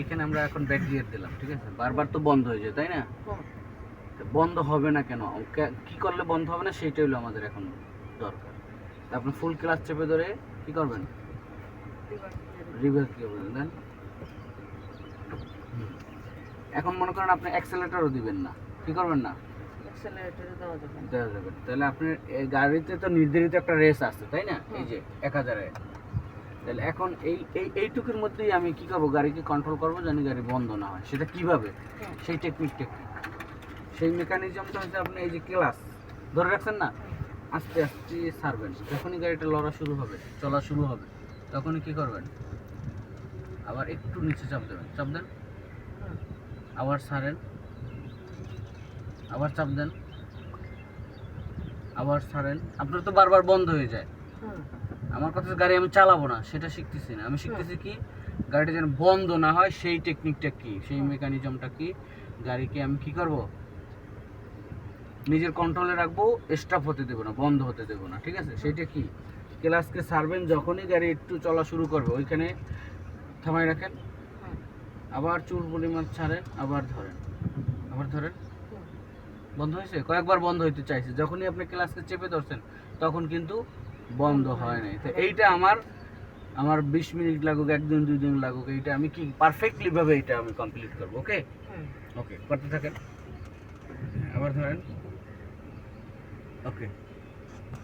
এখানে আমরা এখন ব্যাক গিয়ার দিলাম ঠিক আছে? বারবার তো বন্ধ হয়ে যায় তাই না? বন্ধ হবে না কেন? কি করলে বন্ধ হবে না সেইটাই হলো আমাদের এখন দরকার। তা আপনি ফুল ক্লাস চেপে ধরে কি করবেন? রিভার্স গিয়ার বলবেন দেন। এখন মনে করেন আপনি অ্যাক্সেলেটরও দিবেন না কি করবেন না? দেওয়া যাবে তাহলে আপনার গাড়িতে তো নির্ধারিত একটা রেস আছে তাই না? এই যে এক হাজারে। তাহলে এখন এই এই এইটুকুর মধ্যেই আমি কি করব? গাড়িকে কন্ট্রোল করব জানি গাড়ি বন্ধ না হয়। সেটা কীভাবে? সেই টেকনিক টেকনিক সেই মেকানিজমটা হচ্ছে আপনি এই যে ক্লাস ধরে রাখছেন না? আস্তে আস্তে ছাড়বেন যখনই গাড়িটা লড়া শুরু হবে চলা শুরু হবে তখনই কি করবেন? আবার একটু নিচে চাপ দেবেন। চাপ দেন। আবার ছাড়েন আবার চাপ দেন। আবার ছাড়েন আপনার তো বারবার বন্ধ হয়ে যায়। আমার কথা গাড়ি আমি চালাবো না সেটা শিখতেছি না। আমি শিখতেছি কি গাড়িটা যেন বন্ধ না হয় সেই টেকনিকটা কি সেই মেকানিজমটা কি গাড়িকে আমি কি করব? নিজের কন্ট্রোলে রাখব স্টাফ হতে দেবো না বন্ধ হতে দেবো না ঠিক আছে? সেইটা কি? ক্লাসকে সারবেন যখনই গাড়ি একটু চলা শুরু করবে ওইখানে থামাই রাখেন। আবার চুল পরিমাণ ছাড়েন আবার ধরেন। আবার ধরেন। বন্ধ হয়েছে? কয়েকবার বন্ধ হইতে চাইছে। যখনই আপনি ক্লাসকে চেপে ধরছেন তখন কিন্তু বন্ধ হয় নাই। তো এইটা আমার আমার বিশ মিনিট লাগুক একদিন দুই দিন লাগুক এইটা আমি কি পারফেক্টলি ভাবে এটা আমি কমপ্লিট করব ওকে ওকে করতে থাকেন? আবার ধরেন? ওকে